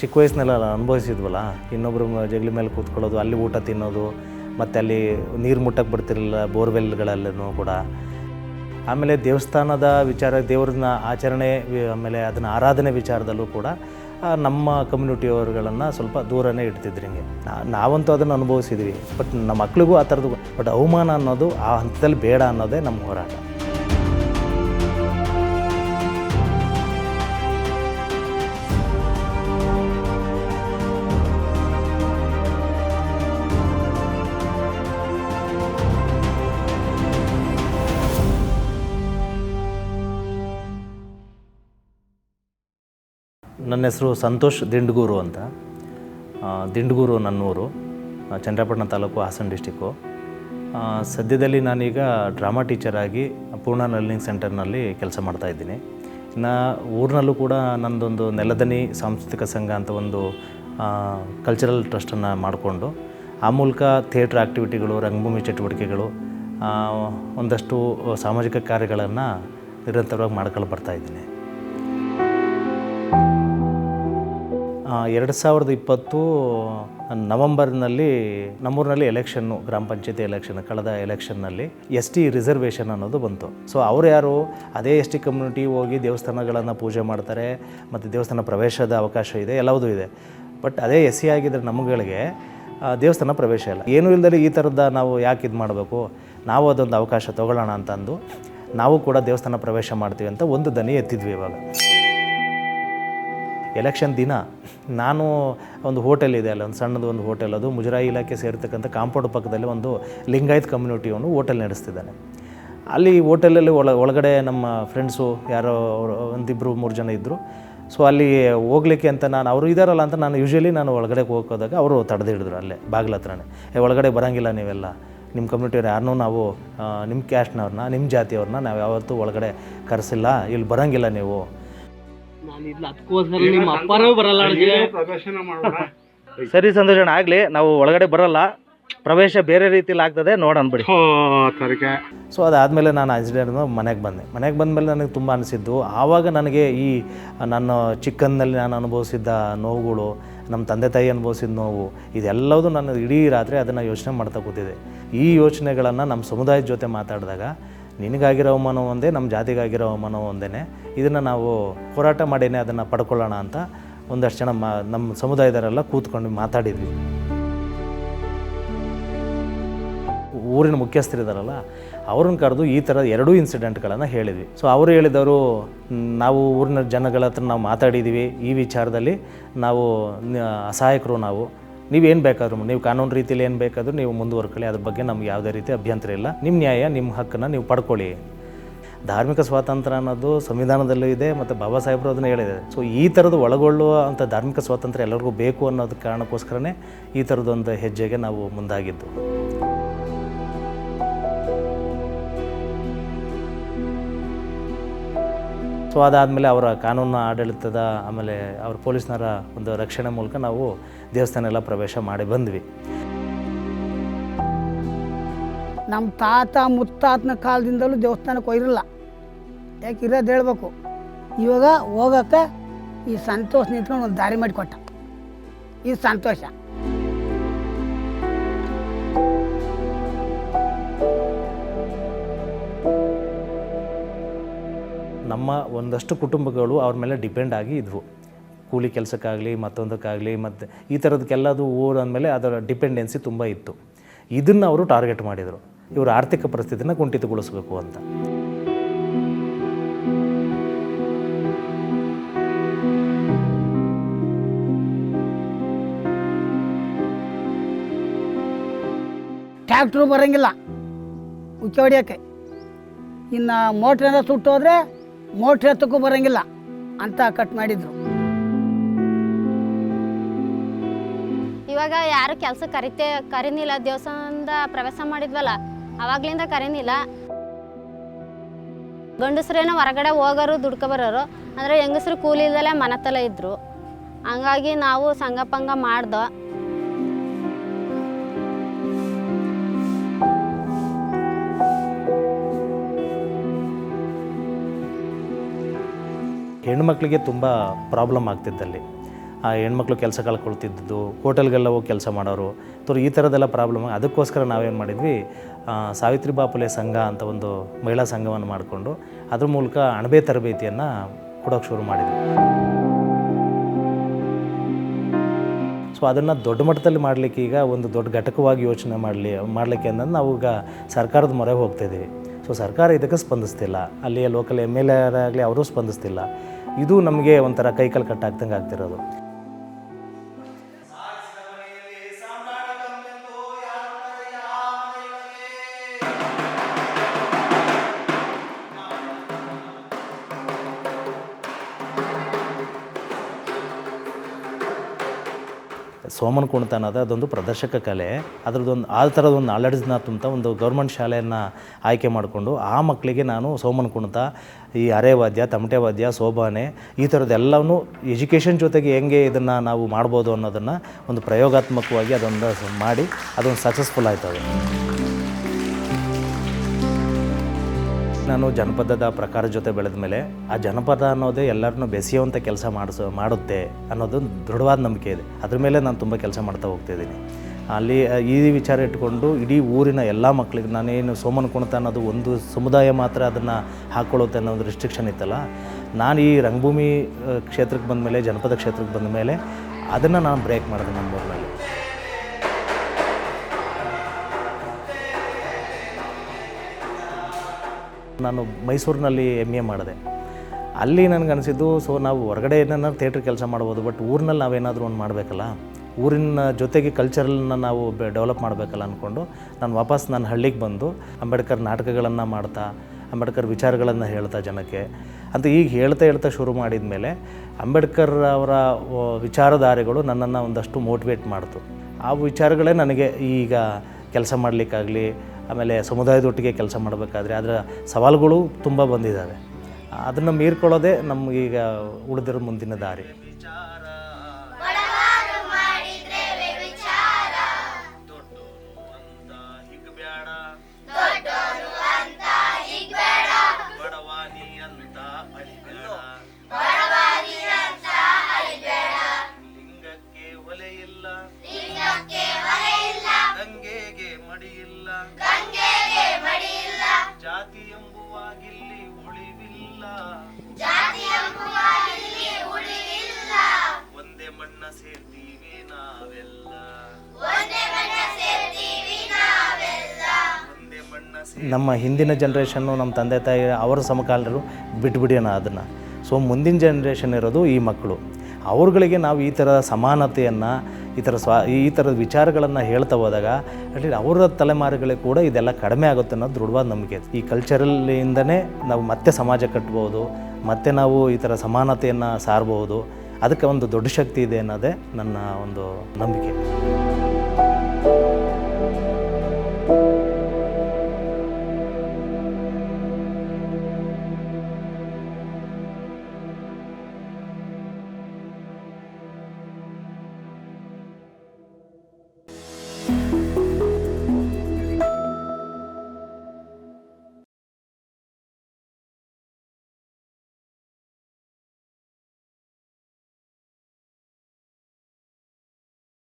ಚಿಕ್ಕ ವಯಸ್ಸಿನೆಲ್ಲ ಅನುಭವಿಸಿದ್ವಲ್ಲ ಇನ್ನೊಬ್ಬರು ಜಗಲಿ ಮೇಲೆ ಕೂತ್ಕೊಳ್ಳೋದು, ಅಲ್ಲಿ ಊಟ ತಿನ್ನೋದು, ಮತ್ತು ಅಲ್ಲಿ ನೀರು ಮುಟ್ಟಕ್ಕೆ ಬರ್ತಿರಲಿಲ್ಲ ಬೋರ್ವೆಲ್ಗಳಲ್ಲೂ ಕೂಡ. ಆಮೇಲೆ ದೇವಸ್ಥಾನದ ವಿಚಾರ, ದೇವ್ರನ್ನ ಆಚರಣೆ ಆಮೇಲೆ ಅದನ್ನು ಆರಾಧನೆ ವಿಚಾರದಲ್ಲೂ ಕೂಡ ನಮ್ಮ ಕಮ್ಯುನಿಟಿಯವರುಗಳನ್ನು ಸ್ವಲ್ಪ ದೂರನೇ ಇಡ್ತಿದ್ರು ಹಿಂಗೆ. ನಾವಂತೂ ಅದನ್ನು ಅನುಭವಿಸಿದ್ವಿ. ಬಟ್ ನಮ್ಮ ಮಕ್ಳಿಗೂ ಆ ಥರದ್ದು, ಬಟ್ ಅವಮಾನ ಅನ್ನೋದು ಆ ಹಂತದಲ್ಲಿ ಬೇಡ ಅನ್ನೋದೇ ನಮ್ಮ ಹೋರಾಟ. ನನ್ನ ಹೆಸರು ಸಂತೋಷ್ ದಿಂಡ್ಗೂರು ಅಂತ. ದಿಂಡ್ಗೂರು ನನ್ನೂರು ಚಂದ್ರಪಟ್ಟಣ ತಾಲೂಕು ಹಾಸನ ಡಿಸ್ಟಿಕ್ಕು. ಸದ್ಯದಲ್ಲಿ ನಾನೀಗ ಡ್ರಾಮಾ ಟೀಚರಾಗಿ ಪೂರ್ಣ ಲರ್ನಿಂಗ್ ಸೆಂಟರ್ನಲ್ಲಿ ಕೆಲಸ ಮಾಡ್ತಾ ಇದ್ದೀನಿ. ಇನ್ನು ಊರಿನಲ್ಲೂ ಕೂಡ ನನ್ನದೊಂದು ನೆಲದನಿ ಸಾಂಸ್ಕೃತಿಕ ಸಂಘ ಅಂತ ಒಂದು ಕಲ್ಚರಲ್ ಟ್ರಸ್ಟನ್ನು ಮಾಡಿಕೊಂಡು, ಆ ಮೂಲಕ ಥಿಯೇಟ್ರ್ ಆ್ಯಕ್ಟಿವಿಟಿಗಳು ರಂಗಭೂಮಿ ಚಟುವಟಿಕೆಗಳು ಒಂದಷ್ಟು ಸಾಮಾಜಿಕ ಕಾರ್ಯಗಳನ್ನು ನಿರಂತರವಾಗಿ ಮಾಡ್ಕೊಂಡು ಬರ್ತಾ ಎರಡು ಸಾವಿರದ ಇಪ್ಪತ್ತು ನವಂಬರ್ನಲ್ಲಿ ನಮ್ಮೂರಿನಲ್ಲಿ ಎಲೆಕ್ಷನ್ನು, ಗ್ರಾಮ ಪಂಚಾಯತಿ ಎಲೆಕ್ಷನ್, ಕಳೆದ ಎಲೆಕ್ಷನ್ನಲ್ಲಿ ಎಸ್ ಟಿ ರಿಸರ್ವೇಷನ್ ಅನ್ನೋದು ಬಂತು. ಸೊ ಅವ್ರು ಯಾರು? ಅದೇ ಎಸ್ ಟಿ ಕಮ್ಯುನಿಟಿ ಹೋಗಿ ದೇವಸ್ಥಾನಗಳನ್ನು ಪೂಜೆ ಮಾಡ್ತಾರೆ, ಮತ್ತು ದೇವಸ್ಥಾನ ಪ್ರವೇಶದ ಅವಕಾಶ ಇದೆ ಎಲ್ಲವೂ ಇದೆ. ಬಟ್ ಅದೇ ಎಸ್ ಸಿ ಆಗಿದ್ದರೆ ನಮ್ಮಗಳಿಗೆ ದೇವಸ್ಥಾನ ಪ್ರವೇಶ ಇಲ್ಲ. ಏನೂ ಇಲ್ಲದೆ ಈ ಥರದ ನಾವು ಯಾಕೆ ಇದು ಮಾಡಬೇಕು? ನಾವು ಅದೊಂದು ಅವಕಾಶ ತೊಗೊಳ್ಳೋಣ ಅಂತಂದು, ನಾವು ಕೂಡ ದೇವಸ್ಥಾನ ಪ್ರವೇಶ ಮಾಡ್ತೀವಿ ಅಂತ ಒಂದು ದನಿ ಎತ್ತಿದ್ವಿ ಇವಾಗ. ಎಲೆಕ್ಷನ್ ದಿನ ನಾನು ಒಂದು ಹೋಟೆಲ್ ಇದೆ ಅಲ್ಲ, ಒಂದು ಸಣ್ಣದು ಒಂದು ಹೋಟೆಲ್, ಅದು ಮುಜರಾಯಿ ಇಲಾಖೆ ಸೇರ್ತಕ್ಕಂಥ ಕಾಂಪೌಂಡ್ ಪಕ್ಕದಲ್ಲಿ ಒಂದು ಲಿಂಗಾಯತ್ ಕಮ್ಯುನಿಟಿಯವನು ಹೋಟೆಲ್ ನಡೆಸ್ತಿದ್ದಾನೆ. ಅಲ್ಲಿ ಹೋಟೆಲಲ್ಲಿ ಒಳ, ಒಳಗಡೆ ನಮ್ಮ ಫ್ರೆಂಡ್ಸು ಯಾರೋ ಒಂದಿಬ್ಬರು ಮೂರು ಜನ ಇದ್ದರು ಸೊ ಅಲ್ಲಿ ಹೋಗ್ಲಿಕ್ಕೆ ಅಂತ ನಾನು, ಅವರು ಇದ್ದಾರಲ್ಲ ಅಂತ ನಾನು ಯೂಶ್ವಲಿ ನಾನು ಒಳಗಡೆ ಹೋಗೋದಾಗ ಅವರು ತಡೆದಿಡಿದ್ರು ಅಲ್ಲೇ, ಬಾಗಿಲ ಹತ್ರನೇ. ಒಳಗಡೆ ಬರೋಂಗಿಲ್ಲ ನೀವೆಲ್ಲ. ನಿಮ್ಮ ಕಮ್ಯುನಿಟಿಯವ್ರು ಯಾರನ್ನೂ ನಾವು ನಿಮ್ಮ ಕ್ಯಾಸ್ಟ್ನವ್ರನ್ನ ನಿಮ್ಮ ಜಾತಿಯವ್ರನ್ನ ನಾವು ಯಾವತ್ತೂ ಒಳಗಡೆ ಕರೆಸಿಲ್ಲ, ಇಲ್ಲಿ ಬರೋಂಗಿಲ್ಲ ನೀವು. ನಾನು ಇಲ್ಲ ಅದಕ್ಕೋಸ್ಕರ ನಿಮ್ಮ ಅಪ್ಪನೂ ಬರಲ್ಲ ಅಣ್ಣ. ಪ್ರದರ್ಶನ ಮಾಡೋಣ. ಸರಿ ಸಂತೋಷಣ ಆಗಲಿ ನಾವು ಒಳಗಡೆ ಬರಲ್ಲ. ಪ್ರವೇಶ ಬೇರೆ ರೀತಿಲಿ ಆಗ್ತದೆ ನೋಡೋಣ ಬಿಡಿ. ಸೊ ಅದಾದಮೇಲೆ ನಾನು ಆಕ್ಸಿಡೆಂಟ್ ಮನೆಗೆ ಬಂದೆ. ಮನೆಗೆ ಬಂದಮೇಲೆ ನನಗೆ ತುಂಬ ಅನಿಸಿದ್ದು ಆವಾಗ ನನಗೆ ಈ ನನ್ನ ಚಿಕ್ಕಂದಲ್ಲಿ ನಾನು ಅನುಭವಿಸಿದ್ದ ನೋವುಗಳು ನಮ್ಮ ತಂದೆ ತಾಯಿ ಅನುಭವಿಸಿದ ನೋವು ಇದೆಲ್ಲವೂ ನಾನು ಇಡೀ ರಾತ್ರಿ ಅದನ್ನು ಯೋಚನೆ ಮಾಡ್ತಾ ಕೂತಿದೆ ಈ ಯೋಚನೆಗಳನ್ನು ನಮ್ಮ ಸಮುದಾಯದ ಜೊತೆ ಮಾತಾಡಿದಾಗ ನಿನಗಾಗಿರೋ ಅವಮಾನ ಒಂದೇ, ನಮ್ಮ ಜಾತಿಗಾಗಿರೋ ಅವಮಾನ ಒಂದೇ ಇದನ್ನು ನಾವು ಹೋರಾಟ ಮಾಡಿನೇ, ಅದನ್ನು ಪಡ್ಕೊಳ್ಳೋಣ ಅಂತ ಒಂದಷ್ಟು ಜನ ಮಾ ನಮ್ಮ ಸಮುದಾಯದವರೆಲ್ಲ ಕೂತ್ಕೊಂಡು ಮಾತಾಡಿದ್ವಿ. ಊರಿನ ಮುಖ್ಯಸ್ಥರಿದ್ದಾರಲ್ಲ ಅವ್ರನ್ನ ಕರೆದು ಈ ಥರ ಎರಡೂ ಇನ್ಸಿಡೆಂಟ್ಗಳನ್ನು ಹೇಳಿದ್ವಿ. ಸೊ ಅವರು ಹೇಳಿದವರು, ನಾವು ಊರಿನ ಜನಗಳ ಹತ್ರ ನಾವು ಮಾತಾಡಿದ್ದೀವಿ ಈ ವಿಚಾರದಲ್ಲಿ ನಾವು ಅಸಹಾಯಕರು ನಾವು. ನೀವೇನು ಬೇಕಾದ್ರೂ ನೀವು ಕಾನೂನು ರೀತಿಯಲ್ಲಿ ಏನು ಬೇಕಾದರೂ ನೀವು ಮುಂದುವರ್ಕೊಳ್ಳಿ. ಅದ್ರ ಬಗ್ಗೆ ನಮ್ಗೆ ಯಾವುದೇ ರೀತಿ ಅಭ್ಯಂತರ ಇಲ್ಲ. ನಿಮ್ಮ ನ್ಯಾಯ ನಿಮ್ಮ ಹಕ್ಕನ್ನು ನೀವು ಪಡ್ಕೊಳ್ಳಿ. ಧಾರ್ಮಿಕ ಸ್ವಾತಂತ್ರ್ಯ ಅನ್ನೋದು ಸಂವಿಧಾನದಲ್ಲೂ ಇದೆ ಮತ್ತು ಬಾಬಾ ಸಾಹೇಬರು ಅದನ್ನು ಹೇಳಿದೆ ಸೊ ಈ ಥರದ್ದು ಒಳಗೊಳ್ಳುವ ಅಂಥ ಧಾರ್ಮಿಕ ಸ್ವಾತಂತ್ರ್ಯ ಎಲ್ಲರಿಗೂ ಬೇಕು ಅನ್ನೋದು ಕಾರಣಕ್ಕೋಸ್ಕರನೇ ಈ ಥರದೊಂದು ಹೆಜ್ಜೆಗೆ ನಾವು ಮುಂದಾಗಿದ್ದು. ಸೊ ಅದಾದಮೇಲೆ ಅವರ ಕಾನೂನು ಆಡಳಿತದ ಆಮೇಲೆ ಅವ್ರ ಪೊಲೀಸ್ನರ ಒಂದು ರಕ್ಷಣೆ ಮೂಲಕ ನಾವು ದೇವಸ್ಥಾನ ಎಲ್ಲ ಪ್ರವೇಶ ಮಾಡಿ ಬಂದ್ವಿ. ನಮ್ಮ ತಾತ ಮುತ್ತಾತನ ಕಾಲದಿಂದಲೂ ದೇವಸ್ಥಾನಕ್ಕೆ ಹೋಗಿರಲ್ಲ. ಯಾಕೆ ಇರೋದು ಹೇಳ್ಬೇಕು. ಇವಾಗ ಹೋಗೋಕ್ಕೆ ಈ ಸಂತೋಷ ನಿಂತ್ಕೊಂಡು ಒಂದು ದಾರಿ ಮಾಡಿಕೊಟ್ಟ. ಇದು ಸಂತೋಷ. ನಮ್ಮ ಒಂದಷ್ಟು ಕುಟುಂಬಗಳು ಅವ್ರ ಮೇಲೆ ಡಿಪೆಂಡ್ ಆಗಿ ಇದ್ವು. ಕೂಲಿ ಕೆಲಸಕ್ಕಾಗಲಿ, ಮತ್ತೊಂದಕ್ಕಾಗಲಿ, ಮತ್ತು ಈ ಥರದಕ್ಕೆಲ್ಲದು ಊರು ಅಂದಮೇಲೆ ಅದರ ಡಿಪೆಂಡೆನ್ಸಿ ತುಂಬ ಇತ್ತು. ಇದನ್ನು ಅವರು ಟಾರ್ಗೆಟ್ ಮಾಡಿದರು. ಇವರು ಆರ್ಥಿಕ ಪರಿಸ್ಥಿತಿನ ಕುಂಠಿತಗೊಳಿಸಬೇಕು ಅಂತ. ಟ್ಯಾಕ್ಟ್ರು ಬರೋಂಗಿಲ್ಲ. ಉಚ್ಚ ಹೊಡಿಯೋಕ್ಕೆ ಇನ್ನು ಮೋಟ್ರಿಂದ ಸುಟ್ಟೋದ್ರೆ ಮೋಟ್ರ್ ಎತ್ತಕ್ಕೂ ಬರೋಂಗಿಲ್ಲ ಅಂತ ಕಟ್ ಮಾಡಿದ್ರು. ಇವಾಗ ಯಾರು ಕೆಲಸ ಕರಿತೇ, ಕರೀನಿಲ್ಲ, ದೇವಸ್ಥಾನದ ಪ್ರವೇಶ ಮಾಡಿದ್ವಲ್ಲ, ಅವಾಗ್ಲಿಂದ ಕರೀನಿಲ್ಲ. ಗಂಡಸ್ರೇನೋ ಹೊರಗಡೆ ಹೋಗೋರು ದುಡ್ಕೊ ಬರೋರು ಅಂದರೆ ಹೆಂಗಸ್ರು ಕೂಲಿ ಇಲ್ದಲೇ ಮನೆತಲೆ ಇದ್ರು. ಹಂಗಾಗಿ ನಾವು ಸಂಘ ಪಂಗ ಮಾಡ್ದೋ ಹೆಣ್ಮಕ್ಳಿಗೆ ತುಂಬ ಪ್ರಾಬ್ಲಮ್ ಆಗ್ತಿದ್ದಲ್ಲಿ. ಆ ಹೆಣ್ಮಕ್ಳು ಕೆಲಸ ಕಳ್ಕೊಳ್ತಿದ್ದು, ಹೋಟೆಲ್ಗೆಲ್ಲ ಹೋಗಿ ಕೆಲಸ ಮಾಡೋರು ತೋರು ಈ ಥರದ್ದೆಲ್ಲ ಪ್ರಾಬ್ಲಮ್ ಅದಕ್ಕೋಸ್ಕರ ನಾವೇನು ಮಾಡಿದ್ವಿ ಸಾವಿತ್ರಿ ಬಾಪುಲೆ ಸಂಘ ಅಂತ ಒಂದು ಮಹಿಳಾ ಸಂಘವನ್ನು ಮಾಡಿಕೊಂಡು ಅದ್ರ ಮೂಲಕ ಅಣಬೆ ತರಬೇತಿಯನ್ನು ಕೊಡೋಕ್ಕೆ ಶುರು ಮಾಡಿದ್ವಿ. ಸೊ, ಅದನ್ನು ದೊಡ್ಡ ಮಟ್ಟದಲ್ಲಿ ಮಾಡಲಿಕ್ಕೆ ಈಗ ಒಂದು ದೊಡ್ಡ ಘಟಕವಾಗಿ ಯೋಚನೆ ಮಾಡಲಿ, ಮಾಡಲಿಕ್ಕೆ ಅನ್ನೋದು ನಾವು ಈಗ ಸರ್ಕಾರದ ಮೊರೆ ಹೋಗ್ತಾ ಇದ್ದೀವಿ ಸೊ, ಸರ್ಕಾರ ಇದಕ್ಕೆ ಸ್ಪಂದಿಸ್ತಿಲ್ಲ. ಅಲ್ಲಿಯ ಲೋಕಲ್ ಎಂ ಎಲ್ ಎರಾಗಲಿ ಅವರು ಸ್ಪಂದಿಸ್ತಿಲ್ಲ. ಇದು ನಮಗೆ ಒಂಥರ ಕೈಕಲ್ ಕಟ್ಟಾಗ್ದಂಗೆ ಆಗ್ತಿರೋದು. ಸೋಮನ್ ಕುಣಿತ ಅನ್ನೋದು ಅದೊಂದು ಪ್ರದರ್ಶಕ ಕಲೆ. ಅದರದ್ದೊಂದು ಆ ಥರದೊಂದು ನಾಲೆಡ್ಜ್ನ ತುಂಬ ಒಂದು ಗೌರ್ಮೆಂಟ್ ಶಾಲೆಯನ್ನು ಆಯ್ಕೆ ಮಾಡಿಕೊಂಡು ಆ ಮಕ್ಕಳಿಗೆ ನಾನು ಸೋಮನ್ ಕುಣಿತ, ಈ ಅರೆ ವಾದ್ಯ, ತಮಟೆ ವಾದ್ಯ, ಸೋಬಾನೆ ಈ ಥರದ್ದೆಲ್ಲವೂ ಎಜುಕೇಷನ್ ಜೊತೆಗೆ ಹೆಂಗೆ ಇದನ್ನು ನಾವು ಮಾಡ್ಬೋದು ಅನ್ನೋದನ್ನು ಒಂದು ಪ್ರಯೋಗಾತ್ಮಕವಾಗಿ ಅದೊಂದು ಮಾಡಿ ಅದೊಂದು ಸಕ್ಸಸ್ಫುಲ್ ಆಯ್ತು ನಾನು ಜನಪದದ ಪ್ರಕಾರ ಜೊತೆ ಬೆಳೆದ ಮೇಲೆ ಆ ಜನಪದ ಅನ್ನೋದೇ ಎಲ್ಲರನ್ನೂ ಬೆಸೆಯುವಂಥ ಕೆಲಸ ಮಾಡಿಸೋ, ಮಾಡುತ್ತೆ ಅನ್ನೋದು ದೃಢವಾದ ನಂಬಿಕೆ ಇದೆ. ಅದ್ರ ಮೇಲೆ ನಾನು ತುಂಬ ಕೆಲಸ ಮಾಡ್ತಾ ಹೋಗ್ತಿದ್ದೀನಿ ಅಲ್ಲಿ ಈ ವಿಚಾರ ಇಟ್ಕೊಂಡು ಇಡೀ ಊರಿನ ಎಲ್ಲ ಮಕ್ಕಳಿಗೆ ನಾನೇನು ಸೋಮನ ಕುಣಿತ ಅನ್ನೋದು ಒಂದು ಸಮುದಾಯ ಮಾತ್ರ ಅದನ್ನು ಹಾಕ್ಕೊಳ್ಳುತ್ತೆ ಅನ್ನೋ ಒಂದು ರಿಸ್ಟ್ರಿಕ್ಷನ್ ಇತ್ತಲ್ಲ, ನಾನು ಈ ರಂಗಭೂಮಿ ಕ್ಷೇತ್ರಕ್ಕೆ ಬಂದ ಮೇಲೆ, ಜನಪದ ಕ್ಷೇತ್ರಕ್ಕೆ ಬಂದ ಮೇಲೆ ಅದನ್ನು ನಾನು ಬ್ರೇಕ್ ಮಾಡಿದೆ ನಮ್ಮ ಊರಿನಲ್ಲಿ ನಾನು ಮೈಸೂರಿನಲ್ಲಿ ಎಂ ಎ ಮಾಡಿದೆ. ಅಲ್ಲಿ ನನಗೆ ಅನಿಸಿದ್ದು ಸೊ ನಾವು ಹೊರಗಡೆ ಏನಾದ್ರು ಥಿಯೇಟ್ರ್ ಕೆಲಸ ಮಾಡ್ಬೋದು ಬಟ್ ಊರಿನಲ್ಲಿ ನಾವೇನಾದರೂ ಒಂದು ಮಾಡಬೇಕಲ್ಲ? ಊರಿನ ಜೊತೆಗೆ ಕಲ್ಚರಲ್ನ ನಾವು ಡೆವಲಪ್ ಮಾಡಬೇಕಲ್ಲ ಅಂದ್ಕೊಂಡು ನಾನು ವಾಪಸ್ ನನ್ನ ಹಳ್ಳಿಗೆ ಬಂದು ಅಂಬೇಡ್ಕರ್ ನಾಟಕಗಳನ್ನು ಮಾಡ್ತಾ, ಅಂಬೇಡ್ಕರ್ ವಿಚಾರಗಳನ್ನು ಹೇಳ್ತಾ ಜನಕ್ಕೆ. ಅಂತ ಈಗ ಹೇಳ್ತಾ ಹೇಳ್ತಾ ಶುರು ಮಾಡಿದ ಮೇಲೆ ಅಂಬೇಡ್ಕರ್ ಅವರ ವಿಚಾರಧಾರೆಗಳು ನನ್ನನ್ನು ಒಂದಷ್ಟು ಮೋಟಿವೇಟ್ ಮಾಡ್ತು. ಆ ವಿಚಾರಗಳೇ ನನಗೆ ಈಗ ಕೆಲಸ ಮಾಡಲಿಕ್ಕಾಗಲಿ ಆಮೇಲೆ ಸಮುದಾಯದೊಟ್ಟಿಗೆ ಕೆಲಸ ಮಾಡಬೇಕಾದ್ರೆ ಅದರ ಸವಾಲುಗಳು ತುಂಬ ಬಂದಿದ್ದಾವೆ. ಅದನ್ನು ಮೀರ್ಕೊಳ್ಳೋದೇ ನಮಗೀಗ ಉಳಿದಿರೋ ಮುಂದಿನ ದಾರಿ. ನಮ್ಮ ಹಿಂದಿನ ಜನ್ರೇಷನ್ನು ನಮ್ಮ ತಂದೆ ತಾಯಿ, ಅವರ ಸಮಕಾಲರು ಬಿಟ್ಬಿಡಿಯೋಣ ಅದನ್ನು. ಸೊ ಮುಂದಿನ ಜನ್ರೇಷನ್ ಇರೋದು ಈ ಮಕ್ಕಳು. ಅವ್ರುಗಳಿಗೆ ನಾವು ಈ ಥರ ಸಮಾನತೆಯನ್ನು, ಈ ಥರ ಸ್ವಾ, ಈ ಥರದ ವಿಚಾರಗಳನ್ನು ಹೇಳ್ತಾ ಹೋದಾಗ ಅಟ್ಲೀಸ್ಟ್ ಅವರ ತಲೆಮಾರುಗಳಿಗೆ ಕೂಡ ಇದೆಲ್ಲ ಕಡಿಮೆ ಆಗುತ್ತೆ ಅನ್ನೋದು ದೃಢವಾದ ನಂಬಿಕೆ ಈ ಕಲ್ಚರಲ್ಲಿಂದನೇ ನಾವು ಮತ್ತೆ ಸಮಾಜ ಕಟ್ಬೋದು, ಮತ್ತೆ ನಾವು ಈ ಥರ ಸಮಾನತೆಯನ್ನು ಸಾರ್ಬೋದು. ಅದಕ್ಕೆ ಒಂದು ದೊಡ್ಡ ಶಕ್ತಿ ಇದೆ ಅನ್ನೋದೇ ನನ್ನ ಒಂದು ನಂಬಿಕೆ.